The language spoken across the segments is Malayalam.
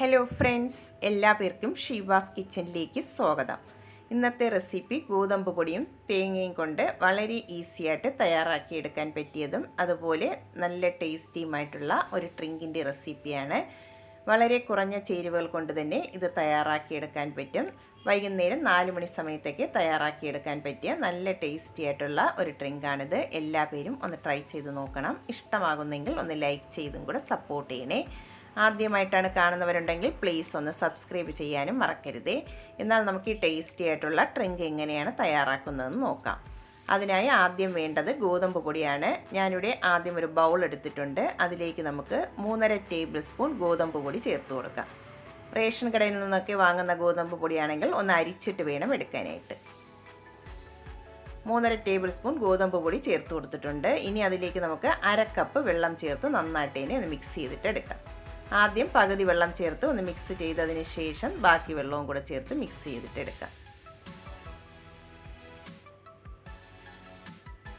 ഹലോ ഫ്രണ്ട്സ് എല്ലാ പേർക്കും ഷീബാസ് കിച്ചണിലേക്ക് സ്വാഗതം. ഇന്നത്തെ റെസിപ്പി ഗോതമ്പ് പൊടിയും തേങ്ങയും കൊണ്ട് വളരെ ഈസിയായിട്ട് തയ്യാറാക്കിയെടുക്കാൻ പറ്റിയതും അതുപോലെ നല്ല ടേസ്റ്റിയുമായിട്ടുള്ള ഒരു ഡ്രിങ്കിന്റെ റെസിപ്പിയാണ്. വളരെ കുറഞ്ഞ ചേരുവകൾ കൊണ്ട് തന്നെ ഇത് തയ്യാറാക്കിയെടുക്കാൻ പറ്റും. വൈകുന്നേരം നാല് മണി സമയത്തേക്ക് തയ്യാറാക്കിയെടുക്കാൻ പറ്റിയ നല്ല ടേസ്റ്റി ആയിട്ടുള്ള ഒരു ഡ്രിങ്കാണിത്. എല്ലാ പേരും ഒന്ന് ട്രൈ ചെയ്ത് നോക്കണം. ഇഷ്ടമാകുന്നെങ്കിൽ ഒന്ന് ലൈക്ക് ചെയ്തും കൂടെ സപ്പോർട്ട് ചെയ്യണേ. ആദ്യമായിട്ടാണ് കാണുന്നവരുണ്ടെങ്കിൽ പ്ലീസ് ഒന്ന് സബ്സ്ക്രൈബ് ചെയ്യാനും മറക്കരുതേ. എന്നാൽ നമുക്ക് ഈ ടേസ്റ്റി ആയിട്ടുള്ള ഡ്രിങ്ക് എങ്ങനെയാണ് തയ്യാറാക്കുന്നതെന്ന് നോക്കാം. അതിനായി ആദ്യം വേണ്ടത് ഗോതമ്പ് പൊടിയാണ്. ഞാനിവിടെ ആദ്യം ഒരു ബൗൾ എടുത്തിട്ടുണ്ട്. അതിലേക്ക് നമുക്ക് മൂന്നര ടേബിൾ സ്പൂൺ ഗോതമ്പ് പൊടി ചേർത്ത് കൊടുക്കാം. റേഷൻ കടയിൽ നിന്നൊക്കെ വാങ്ങുന്ന ഗോതമ്പ് പൊടിയാണെങ്കിൽ ഒന്ന് അരിച്ചിട്ട് വേണം എടുക്കാനായിട്ട്. മൂന്നര ടേബിൾ സ്പൂൺ ഗോതമ്പ് പൊടി ചേർത്ത് കൊടുത്തിട്ടുണ്ട്. ഇനി അതിലേക്ക് നമുക്ക് അര കപ്പ് വെള്ളം ചേർത്ത് നന്നായിട്ട് ഒന്ന് മിക്സ് ചെയ്തിട്ട് എടുക്കാം. ആദ്യം പകുതി വെള്ളം ചേർത്ത് ഒന്ന് മിക്സ് ചെയ്തതിന് ശേഷം ബാക്കി വെള്ളവും കൂടെ ചേർത്ത് മിക്സ് ചെയ്തിട്ട് എടുക്കാം.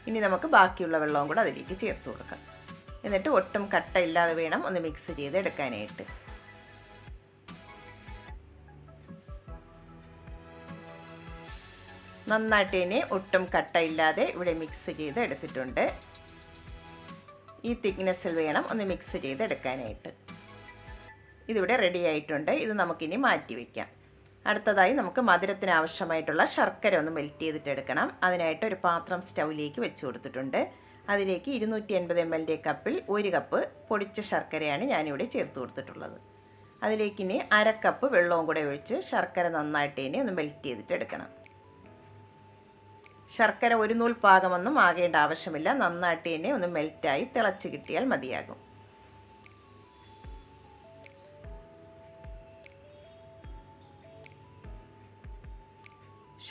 ഇനി നമുക്ക് ബാക്കിയുള്ള വെള്ളവും കൂടെ അതിലേക്ക് ചേർത്ത് കൊടുക്കാം. എന്നിട്ട് ഒട്ടും കട്ട ഇല്ലാതെ വേണം ഒന്ന് മിക്സ് ചെയ്ത് എടുക്കാനായിട്ട്. നന്നായിട്ട് ഇനി ഒട്ടും കട്ടയില്ലാതെ ഇവിടെ മിക്സ് ചെയ്ത് എടുത്തിട്ടുണ്ട്. ഈ തിക്നെസ്സിൽ വേണം ഒന്ന് മിക്സ് ചെയ്ത് എടുക്കാനായിട്ട്. ഇതിവിടെ റെഡി ആയിട്ടുണ്ട്. ഇത് നമുക്കിനി മാറ്റി വയ്ക്കാം അടുത്തതായി നമുക്ക് മധുരത്തിന് ആവശ്യമായിട്ടുള്ള ശർക്കര ഒന്ന് മെൽറ്റ് ചെയ്തിട്ട് എടുക്കണം. അതിനായിട്ട് ഒരു പാത്രം സ്റ്റൗവിലേക്ക് വെച്ച് കൊടുത്തിട്ടുണ്ട്. അതിലേക്ക് ഇരുന്നൂറ്റി എൺപത് എം എല്ലിന്റെ കപ്പിൽ ഒരു കപ്പ് പൊടിച്ച ശർക്കരയാണ് ഞാനിവിടെ ചേർത്ത് കൊടുത്തിട്ടുള്ളത്. അതിലേക്ക് ഇനി അര കപ്പ് വെള്ളവും കൂടെ ഒഴിച്ച് ശർക്കര നന്നായിട്ട് ഇനി ഒന്ന് മെൽറ്റ് ചെയ്തിട്ട് എടുക്കണം. ശർക്കര ഒരു നൂൽ പാകമൊന്നും ആകേണ്ട ആവശ്യമില്ല. നന്നായിട്ട് ഇനി ഒന്ന് മെൽറ്റായി തിളച്ച് കിട്ടിയാൽ മതിയാകും.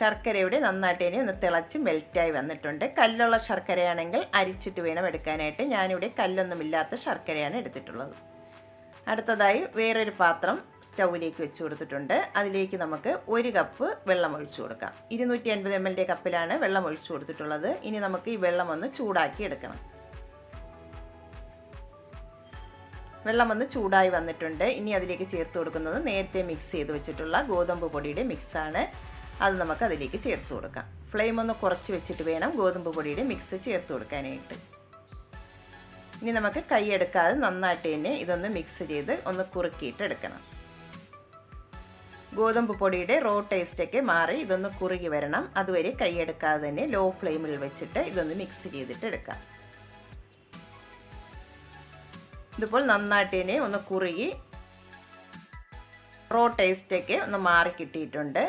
ശർക്കരയുടെ നന്നായിട്ട് ഇനി ഒന്ന് തിളച്ച് മെൽറ്റായി വന്നിട്ടുണ്ട്. കല്ലുള്ള ശർക്കരയാണെങ്കിൽ അരിച്ചിട്ട് വേണം എടുക്കാനായിട്ട്. ഞാനിവിടെ കല്ലൊന്നുമില്ലാത്ത ശർക്കരയാണ് എടുത്തിട്ടുള്ളത്. അടുത്തതായി വേറൊരു പാത്രം സ്റ്റൗവിലേക്ക് വെച്ച് കൊടുത്തിട്ടുണ്ട്. അതിലേക്ക് നമുക്ക് ഒരു കപ്പ് വെള്ളം ഒഴിച്ചു കൊടുക്കാം. ഇരുന്നൂറ്റി അൻപത് എം എല്ലിന്റെ കപ്പിലാണ് വെള്ളം ഒഴിച്ചു കൊടുത്തിട്ടുള്ളത്. ഇനി നമുക്ക് ഈ വെള്ളം ഒന്ന് ചൂടാക്കി എടുക്കണം. വെള്ളം ഒന്ന് ചൂടായി വന്നിട്ടുണ്ട്. ഇനി അതിലേക്ക് ചേർത്ത് കൊടുക്കുന്നത് നേരത്തെ മിക്സ് ചെയ്ത് വെച്ചിട്ടുള്ള ഗോതമ്പ് പൊടിയുടെ മിക്സാണ് അത് നമുക്ക് അതിലേക്ക് ചേർത്ത് കൊടുക്കാം. ഫ്ലെയിം ഒന്ന് കുറച്ച് വെച്ചിട്ട് വേണം ഗോതമ്പ് പൊടിയുടെ മിക്സ് ചേർത്ത് കൊടുക്കാനായിട്ട്. ഇനി നമുക്ക് കൈ എടുക്കാതെ നന്നായിട്ട് തന്നെ ഇതൊന്ന് മിക്സ് ചെയ്ത് ഒന്ന് കുറുക്കിയിട്ട് എടുക്കണം. ഗോതമ്പ് പൊടിയുടെ റോ ടേസ്റ്റൊക്കെ മാറി ഇതൊന്ന് കുറുകി വരണം. അതുവരെ കൈയെടുക്കാതെ തന്നെ ലോ ഫ്ലെയിമിൽ വെച്ചിട്ട് ഇതൊന്ന് മിക്സ് ചെയ്തിട്ട് എടുക്കാം. ഇതുപോലെ നന്നായിട്ട് തന്നെ ഒന്ന് കുറുകി റോ ടേസ്റ്റൊക്കെ ഒന്ന് മാറി കിട്ടിയിട്ടുണ്ട്.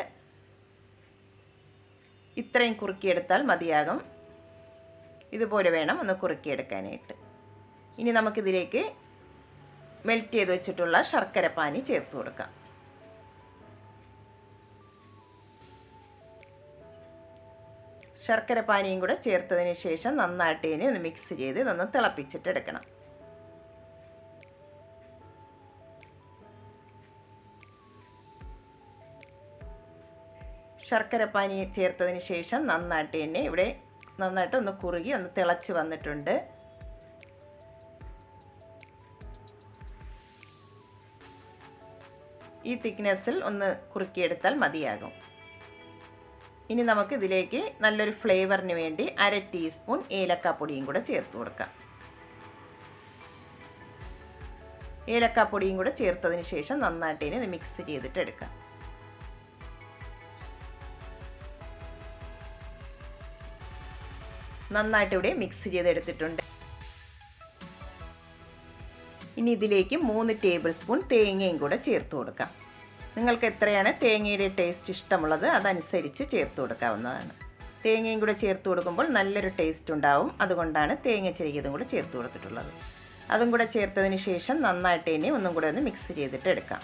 ഇത്രയും കുറുക്കിയെടുത്താൽ മതിയാകും. ഇതുപോലെ വേണം ഒന്ന് കുറുക്കിയെടുക്കാനായിട്ട്. ഇനി നമുക്കിതിലേക്ക് മെൽറ്റ് ചെയ്ത് വെച്ചിട്ടുള്ള ശർക്കര പാനി ചേർത്ത് കൊടുക്കാം. ശർക്കര പാനിയും കൂടെ ചേർത്തതിന് ശേഷം നന്നായിട്ട് ഇനി ഒന്ന് മിക്സ് ചെയ്ത് ഇതൊന്ന് തിളപ്പിച്ചിട്ടെടുക്കണം. ശർക്കര പാനി ചേർത്തതിന് ശേഷം നന്നായിട്ട് തന്നെ ഇവിടെ നന്നായിട്ട് ഒന്ന് കുറുകി ഒന്ന് തിളച്ച് വന്നിട്ടുണ്ട്. ഈ തിക്നെസ്സിൽ ഒന്ന് കുറുക്കിയെടുത്താൽ മതിയാകും. ഇനി നമുക്ക് ഇതിലേക്ക് നല്ലൊരു ഫ്ലേവറിന് വേണ്ടി അര ടീസ്പൂൺ ഏലക്കാപ്പൊടിയും കൂടെ ചേർത്ത് കൊടുക്കാം. ഏലക്കാപ്പൊടിയും കൂടെ ചേർത്തതിന് ശേഷം നന്നായിട്ട് ഇനി മിക്സ് ചെയ്തിട്ട് എടുക്കാം. നന്നായിട്ട് ഇവിടെ മിക്സ് ചെയ്തെടുത്തിട്ടുണ്ട്. ഇനി ഇതിലേക്ക് മൂന്ന് ടേബിൾ സ്പൂൺ തേങ്ങയും കൂടെ ചേർത്ത് കൊടുക്കാം. നിങ്ങൾക്ക് എത്രയാണ് തേങ്ങയുടെ ടേസ്റ്റ് ഇഷ്ടമുള്ളത് അതനുസരിച്ച് ചേർത്ത് കൊടുക്കാവുന്നതാണ്. തേങ്ങയും കൂടെ ചേർത്ത് കൊടുക്കുമ്പോൾ നല്ലൊരു ടേസ്റ്റ് ഉണ്ടാവും. അതുകൊണ്ടാണ് തേങ്ങ ചെറിയതും കൂടെ ചേർത്ത് കൊടുത്തിട്ടുള്ളത്. അതും കൂടെ ചേർത്തതിന് ശേഷം നന്നായിട്ട് ഇനി ഒന്നും കൂടെ ഒന്ന് മിക്സ് ചെയ്തിട്ട് എടുക്കാം.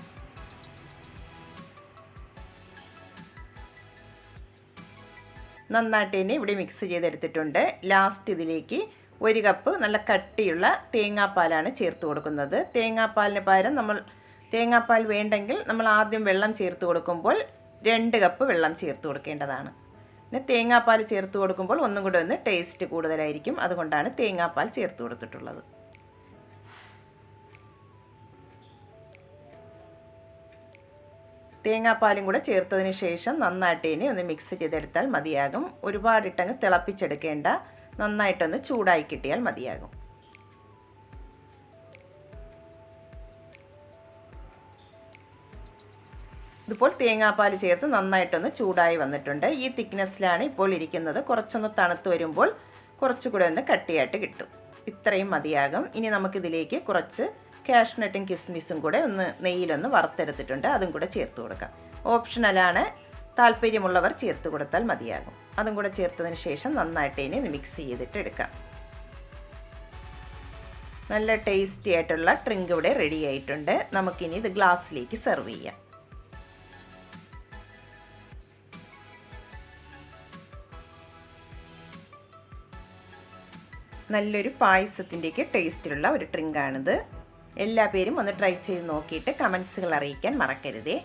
നന്നായിട്ട് തന്നെ ഇവിടെ മിക്സ് ചെയ്തെടുത്തിട്ടുണ്ട്. ലാസ്റ്റ് ഇതിലേക്ക് ഒരു കപ്പ് നല്ല കട്ടിയുള്ള തേങ്ങാപ്പാലാണ് ചേർത്ത് കൊടുക്കുന്നത്. തേങ്ങാപ്പാലിന് പകരം നമ്മൾ തേങ്ങാപ്പാൽ വേണ്ടെങ്കിൽ നമ്മൾ ആദ്യം വെള്ളം ചേർത്ത് കൊടുക്കുമ്പോൾ രണ്ട് കപ്പ് വെള്ളം ചേർത്ത് കൊടുക്കേണ്ടതാണ്. പിന്നെ തേങ്ങാപ്പാൽ ചേർത്ത് കൊടുക്കുമ്പോൾ ഒന്നും കൂടെ ഒന്ന് ടേസ്റ്റ് കൂടുതലായിരിക്കും. അതുകൊണ്ടാണ് തേങ്ങാപ്പാൽ ചേർത്ത് കൊടുത്തിട്ടുള്ളത്. തേങ്ങാപ്പാലും കൂടെ ചേർത്തതിന് ശേഷം നന്നായിട്ട് ഇനി ഒന്ന് മിക്സ് ചെയ്തെടുത്താൽ മതിയാകും. ഒരുപാടിട്ടങ്ങ് തിളപ്പിച്ചെടുക്കേണ്ട. നന്നായിട്ടൊന്ന് ചൂടായി കിട്ടിയാൽ മതിയാകും. ഇതിപ്പോൾ തേങ്ങാപ്പാൽ ചേർത്ത് നന്നായിട്ടൊന്ന് ചൂടായി വന്നിട്ടുണ്ട്. ഈ തിക്നെസ്സിലാണ് ഇപ്പോൾ ഇരിക്കുന്നത്. കുറച്ചൊന്ന് തണുത്ത് വരുമ്പോൾ കുറച്ചുകൂടെ ഒന്ന് കട്ടിയായിട്ട് കിട്ടും. ഇത്രയും മതിയാകും. ഇനി നമുക്കിതിലേക്ക് കുറച്ച് കാഷ്നട്ടും കിസ്മിസും കൂടെ ഒന്ന് നെയ്യിലൊന്ന് വറുത്തെടുത്തിട്ടുണ്ട്. അതും കൂടെ ചേർത്ത് കൊടുക്കാം. ഓപ്ഷണലാണ് താല്പര്യമുള്ളവർ ചേർത്ത് കൊടുത്താൽ മതിയാകും. അതും കൂടെ ചേർത്തതിന് ശേഷം നന്നായിട്ട് ഇനി മിക്സ് ചെയ്തിട്ട് എടുക്കാം. നല്ല ടേസ്റ്റി ആയിട്ടുള്ള ഡ്രിങ്ക് ഇവിടെ റെഡി ആയിട്ടുണ്ട്. നമുക്കിനി ഇത് ഗ്ലാസ്സിലേക്ക് സെർവ് ചെയ്യാം. നല്ലൊരു പായസത്തിന്റെയൊക്കെ ടേസ്റ്റിലുള്ള ഒരു ഡ്രിങ്കാണിത് എല്ലാ പേരും ഒന്ന് ട്രൈ ചെയ്ത് നോക്കിയിട്ട് കമൻസുകൾ അറിയിക്കാൻ മറക്കരുതേ.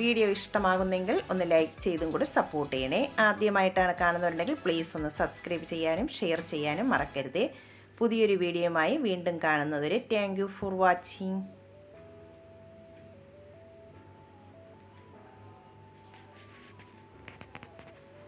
വീഡിയോ ഇഷ്ടമാകുന്നെങ്കിൽ ഒന്ന് ലൈക്ക് ചെയ്തും കൂടി സപ്പോർട്ട് ചെയ്യണേ. ആദ്യമായിട്ടാണ് കാണുന്നുണ്ടെങ്കിൽ പ്ലീസ് ഒന്ന് സബ്സ്ക്രൈബ് ചെയ്യാനും ഷെയർ ചെയ്യാനും മറക്കരുതേ. പുതിയൊരു വീഡിയോയുമായി വീണ്ടും കാണുന്നതുവരെ താങ്ക് ഫോർ വാച്ചിങ്